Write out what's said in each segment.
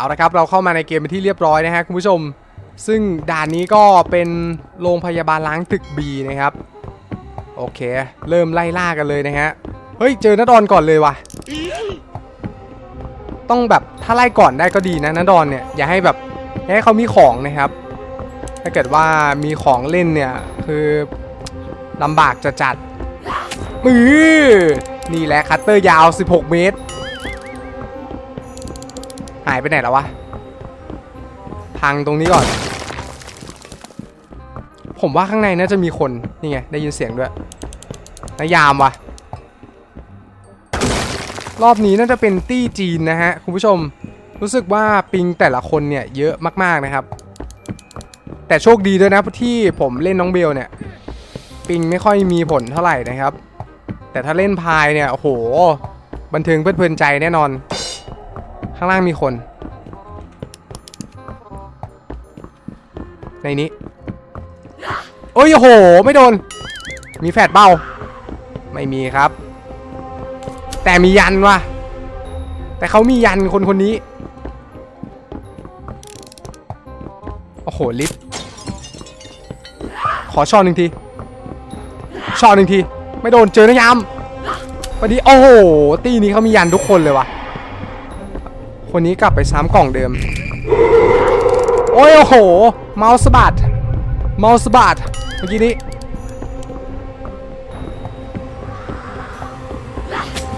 เอาละครับเราเข้ามาในเกมเป็นที่เรียบร้อยนะฮะคุณผู้ชม ซึ่งด่านนี้ก็เป็นโรงพยาบาลล้างตึก B นะครับ โอเค เริ่มไล่ล่ากันเลยนะฮะ เฮ้ย เจอนาดอนก่อนเลยว่ะ ต้องแบบถ้าไล่ก่อนได้ก็ดีนะนาดอนเนี่ย อย่าให้แบบให้เขามีของนะครับ ถ้าเกิดว่ามีของเล่นเนี่ยคือลำบากจะจัดมือนี่แหละคัตเตอร์ยาว 16 เมตรายไปไหนแล้ววะ พังตรงนี้ก่อน ผมว่าข้างในน่าจะมีคน นี่ไง ได้ยินเสียงด้วยนายามวะรอบนี้น่าจะเป็นตี้จีนนะฮะ คุณผู้ชมรู้สึกว่าปิงแต่ละคนเนี่ยเยอะมากๆนะครับ แต่โชคดีด้วยนะที่ผมเล่นน้องเบลเนี่ย ปิงไม่ค่อยมีผลเท่าไหร่นะครับ แต่ถ้าเล่นพายเนี่ยโอ้โห บันเทิงเพลิดเพลินใจแน่นอน ข้างล่างมีคน ในนี้โอ้ยโอ้โห ไม่โดน มีแฟดเบ้า ไม่มีครับ แต่มียันว่ะ แต่เขามียันคนคนนี้ โอ้โห ลิฟต์ขอช็อหนึ่งทีช็อหนึ่งที ไม่โดนเจอนะยามพอดี โอ้โห ตีนี้เขามียันทุกคนเลยว่ะ คนนี้กลับไปซ้ำกล่องเดิม โอ้ยโอ้โห เมาส์สะบัด เมาส์สะบัด เมื่อกี้นี้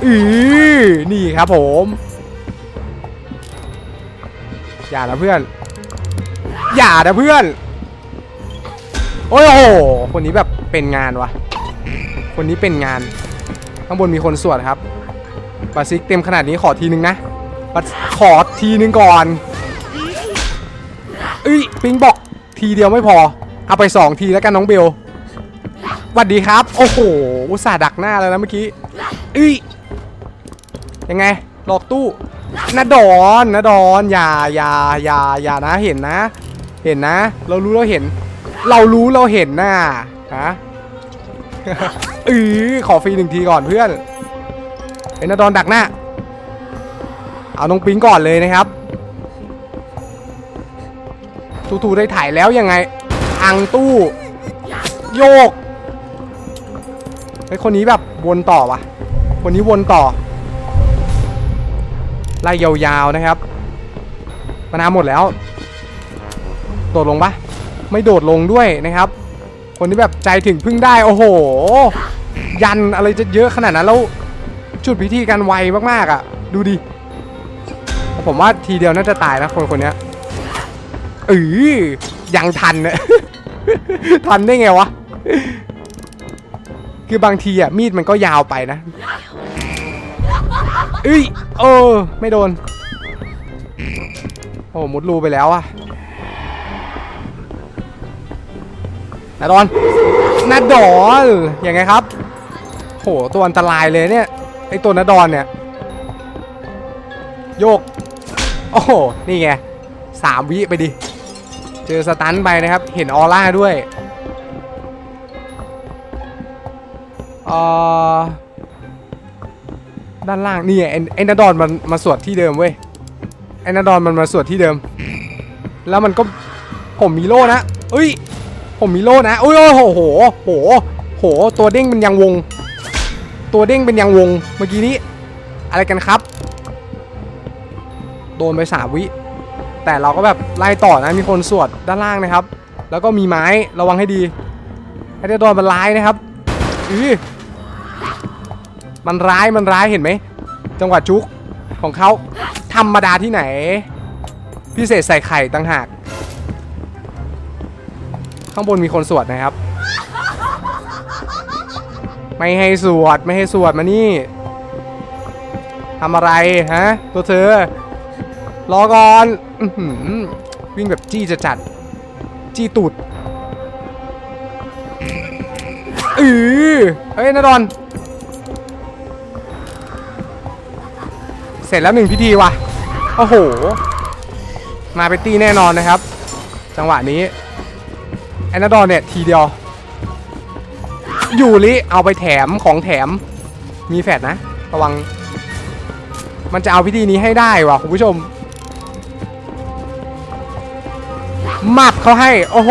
อือนี่ครับผม อย่านะเพื่อน อย่านะเพื่อน โอ้ยโอ้โห คนนี้แบบเป็นงานวะคนนี้เป็นงาน ข้างบนมีคนสวดครับบาซิกเต็มขนาดนี้ขอทีนึงนะ บัสขอทีนึงก่อนเอ้ยปิงบอกทีเดียวไม่พอ เอาไปสองทีแล้วกันน้องเบลสวัสดีครับ โอ้โห อุตส่าห์ดักหน้าแล้วนะเมื่อกี้เอ้ยยังไงหลอกตู้นาดอนนาดอนอย่าอย่าอย่าอย่านะเห็นนะ เห็นนะ เรารู้เราเห็น เรารู้เราเห็นน่ะฮะเออขอฟรีหนึ่งทีก่อนเพื่อนเอ็นนาดอนดักหน้า เอาน้องปิงก่อนเลยนะครับทูๆได้ถ่ายแล้วยังไงอังตู้โยกไอคนนี้แบบวนต่อวะคนนี้วนต่อไล่ยาวๆนะครับมานาหมดแล้ว โดดลงปะไม่โดดลงด้วยนะครับ คนที่แบบใจถึงพึ่งได้ โอ้โห ยันอะไรจะเยอะขนาดนั้นแล้วจุดพิธีการไวมากๆอะ ดูดิ ผมว่าทีเดียวน่าจะตายนะคนคนนี้เออยังทันเนี่ยทันได้ไงวะ คือบางทีอะมีดมันก็ยาวไปนะเอ้ยเออ ไม่โดน โอ้มุดรูไปแล้วอะนาดอนนาดอนยังไงครับ โห ตัวอันตรายเลยเนี่ย ไอตัวนาดอนเนี่ย โยก โอ้โห นี่ไงสามวิไปดิ เจอสตันไปนะครับ เห็นออร่าด้วยเอ่อด้านล่างนี่ไงไอ้ไอ้นาดอนมันมาสวดที่เดิมเว้ยไอ้นาดอนมันมาสวดที่เดิม แล้วมันก็ผมมีโล่นะเอ้ย ผมมีโล่นะโอ้ยโอ้โหโหโหโห ตัวเด้งเป็นยังวง ตัวเด้งเป็นยังวง เมื่อกี้นี้ อะไรกันครับ ดนไปสาวิ แต่เราก็แบบไล่ต่อนะมีคนสวดด้านล่างนะครับ แล้วก็มีไม้ระวังให้ดีไอ้นาดอนมันร้ายนะครับอือมันร้ายมันร้ายเห็นไหมจังหวะจุกของเขาธรรมดาที่ไหน พิเศษใส่ไข่ต่างหาก ข้างบนมีคนสวดนะครับ ไม่ให้สวดไม่ให้สวดมานี่ทำอะไรฮะตัวเธอ รอก่อนอวิ่งแบบจี้จะจัด จี้ตูดอือเฮ้ยนาดอน เสร็จแล้วหนึ่งพิธีว่ะ โอ้โห มาเป็นตีแน่นอนนะครับ จังหวะนี้แอนนาดอนเนี่ย ทีเดียว อยูริเอาไปแถมของแถม มีแฟดนะ ระวัง มันจะเอาพิธีนี้ให้ได้ว่ะคุณผู้ชม มับเขาให้ โอ้โห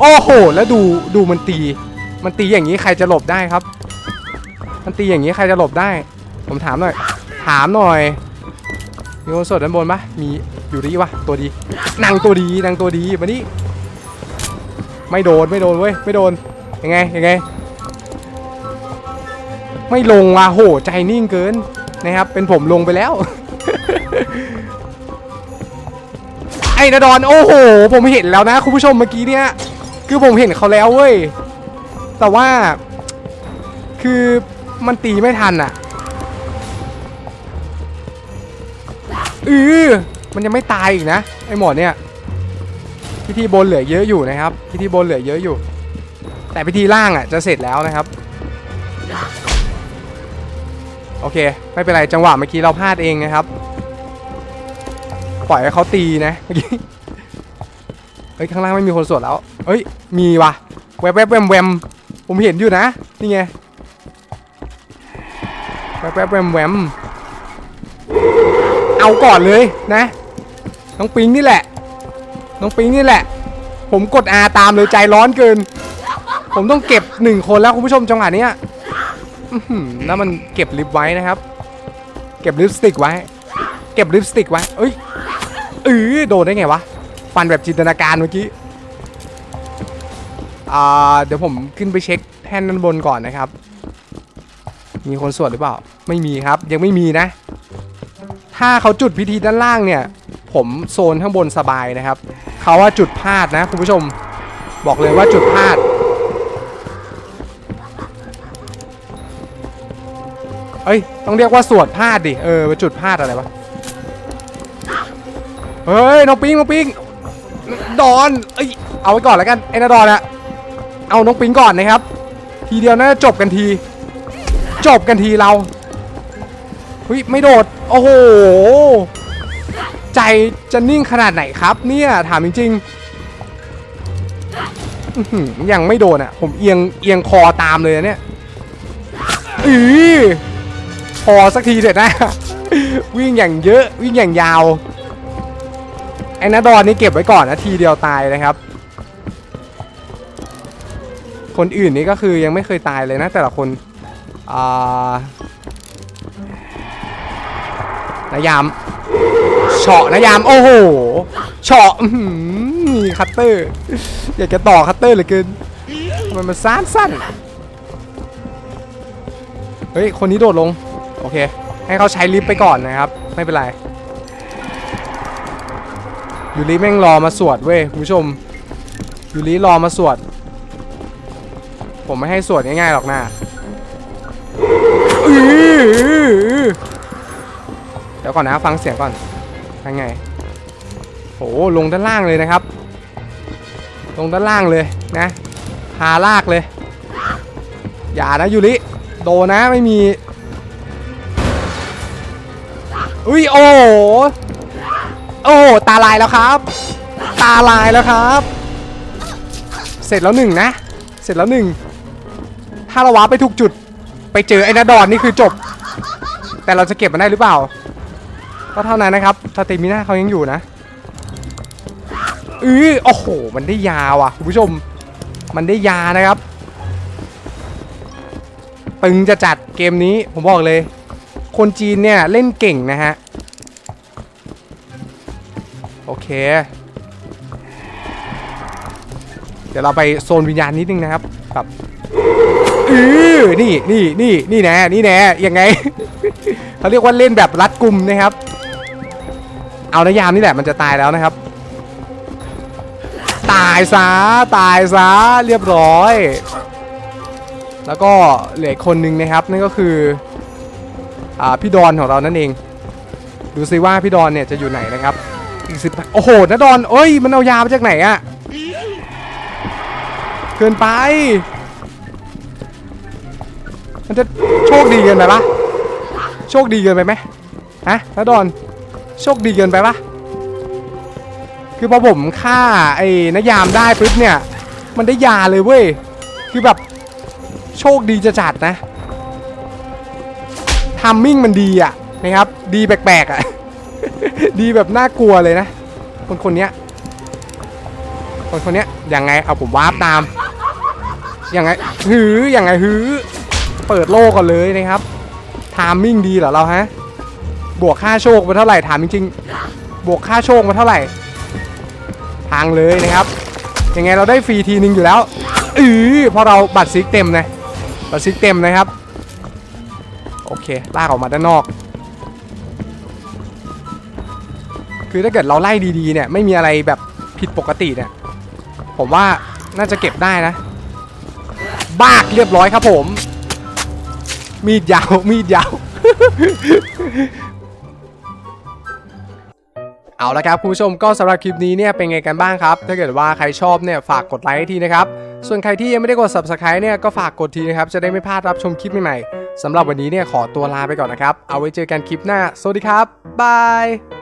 โอ้โห แล้วดูดูมันตี มันตีอย่างนี้ใครจะหลบได้ครับ มันตีอย่างนี้ใครจะหลบได้ ผมถามหน่อย ถามหน่อย มีคนสดด้านบนปะมีอยู่ดีวะตัวดีนางตัวดีนางตัวดีมานี่ไม่โดนไม่โดนเว้ยไม่โดนยังไงยังไง ไม่ลงว่ะโหใจนิ่งเกินนะครับ เป็นผมลงไปแล้ว ไอ้นาดอนโอ้โห ผมเห็นแล้วนะคุณผู้ชมเมื่อกี้เนี่ย คือผมเห็นเขาแล้วเว้ย แต่ว่า คือมันตีไม่ทันอะเออมันยังไม่ตายอีกนะ ไอหมอเนี่ย พิธีบนเหลือเยอะอยู่นะครับ พิธีบนเหลือเยอะอยู่ แต่พิธีล่างอะจะเสร็จแล้วนะครับ โอเค ไม่เป็นไรจังหวะเมื่อกี้เราพลาดเองนะครับ ปล่อยให้เขาตีนะเมื่อกี้เฮ้ยข้างล่างไม่มีคนสวดแล้วเฮ้ยมีว่ะแวบแวบแวมแวมผมเห็นอยู่นะนี่ไงแวบแวบแวมแวมเอาก่อนเลยนะน้องปิงนี่แหละ น้องปิงนี่แหละ ผมกด R ตามเลยใจร้อนเกิน ผมต้องเก็บหนึ่งคนแล้วคุณผู้ชมจังหวะนี้ยอื้อหือแล้วมันเก็บลิปไว้นะครับ เก็บลิปสติกไว้ เก็บลิปสติกไว้เอ้ย เออโดนได้ไงวะ ฟันแบบจินตนาการเมื่อกี้ อ่า เดี๋ยวผมขึ้นไปเช็คแท่นด้านบนก่อนนะครับ มีคนสวดหรือเปล่า ไม่มีครับ ยังไม่มีนะ ถ้าเขาจุดพิธีด้านล่างเนี่ย ผมโซนข้างบนสบายนะครับ เขาว่าจุดพลาดนะคุณผู้ชม บอกเลยว่าจุดพลาดเอ้ย ต้องเรียกว่าสวดพลาดดิ เออจุดพลาดอะไรวะ เฮ้ยน้องปิงน้องปิงดอนเอ้ยเอาไว้ก่อนแล้วกันไอ้นาดอนอะเอาน้องปิงก่อนนะครับ ทีเดียวน่าจะจบกันที จบกันทีเราเฮ้ยไม่โดดโอ้โหใจจะนิ่งขนาดไหนครับ เนี่ยถามจริงๆยังไม่โดนอะผมเอียงเอียงคอตามเลยเนี่ยอือพอสักทีเถอะนะ วิ่งอย่างเยอะวิ่งอย่างยาว ไอ้นาดอนนี่เก็บไว้ก่อนนะทีเดียวตายนะครับ คนอื่นนี่ก็คือยังไม่เคยตายเลยนะแต่ละคนอ่านายามเฉาะนายามโอ้โหเฉาะอื้อหือมีคัตเตอร์ อยากจะต่อคัตเตอร์เหลือเกินมันมันสั้นสั้นเฮ้ยคนนี้โดดลง โอเค ให้เขาใช้ลิฟต์ไปก่อนนะครับ ไม่เป็นไร ยูริแม่งรอมาสวดเว้ยคุณผู้ชมยูริรอมาสวด ผมไม่ให้สวดง่ายๆหรอกนะเดี๋ยวก่อนนะฟังเสียงก่อนยังไงโหลงด้านล่างเลยนะครับ ลงด้านล่างเลยนะพาลากเลย อย่านะยูริโดนนะไม่มีอุ้ยโอ้ โอ้ตาลายแล้วครับ ตาลายแล้วครับ เสร็จแล้วหนึ่งนะ เสร็จแล้วหนึ่งถ้าเราว้าร์ปไปถูกจุด ไปเจอไอ้นาดอนนี่คือจบ แต่เราจะเก็บมันได้หรือเปล่า ก็เท่านั้นนะครับสเตมิน่าเขายังอยู่นะอือโอ้โห มันได้ยาวอะคุณผู้ชม มันได้ยานะครับตึงจะจัดเกมนี้ผมบอกเลย คนจีนเนี่ยเล่นเก่งนะฮะ โอเค เดี๋ยวเราไปโซนวิญญาณนิดนึงนะครับแบบอือนี่นี่นี่นี่แน่นี่แน่ยังไง เขาเรียกว่าเล่นแบบรัดกลุ่มนะครับ เอานายามนี่แหละมันจะตายแล้วนะครับ ตายซะตายซะเรียบร้อย แล้วก็เหลือคนหนึ่งนะครับ นั่นก็คืออ่าพี่ดอนของเรานั่นเอง ดูซิว่าพี่ดอนเนี่ยจะอยู่ไหนนะครับ อีกสิบโอ้โหนะดอนเอ้ย มันเอายามาจากไหนอะเกินไป มันจะโชคดีเกินไปปะโชคดีเกินไปไหมฮะนะดอน โชคดีเกินไปปะคือพอผมฆ่าไอ้นายามได้ปุ๊บเนี่ย มันได้ยาเลยเว้ย คือแบบโชคดีจะจัดนะทัมมิ่งมันดีอะนะครับ ดีแปลกๆอะ ดีแบบน่ากลัวเลยนะ คนคนเนี้ย คนคนเนี้ยยังไงเอาผมวาร์ปตามยังไงหือยังไงหือ เปิดโลกก่อนเลยนะครับทามมิ่งดีเหรอเราฮะ บวกค่าโชคมาเท่าไหร่ถามจริงๆ บวกค่าโชคมาเท่าไหร่ พังเลยนะครับ ยังไงเราได้ฟรีทีนึงอยู่แล้วอือพอเราบัตรซิกเต็มนะบัตรซิกเต็มนะครับ โอเค ลากออกมาด้านนอก คือถ้าเกิดเราไล่ดีๆเนี่ยไม่มีอะไรแบบผิดปกติเนี่ยผมว่าน่าจะเก็บได้นะบากเรียบร้อยครับผม มีดยาวมีดยาว เอาละครับคุณผู้ชมก็สำหรับคลิปนี้เนี่ยเป็นไงกันบ้างครับ ถ้าเกิดว่าใครชอบเนี่ยฝากกดไลค์ทีนะครับ ส่วนใครที่ยังไม่ได้กด subscribe เนี่ยก็ฝากกดทีนะครับจะได้ไม่พลาดรับชมคลิปใหม่ๆสำหรับวันนี้เนี่ยขอตัวลาไปก่อนนะครับ เอาไว้เจอกันคลิปหน้า สวัสดีครับ บาย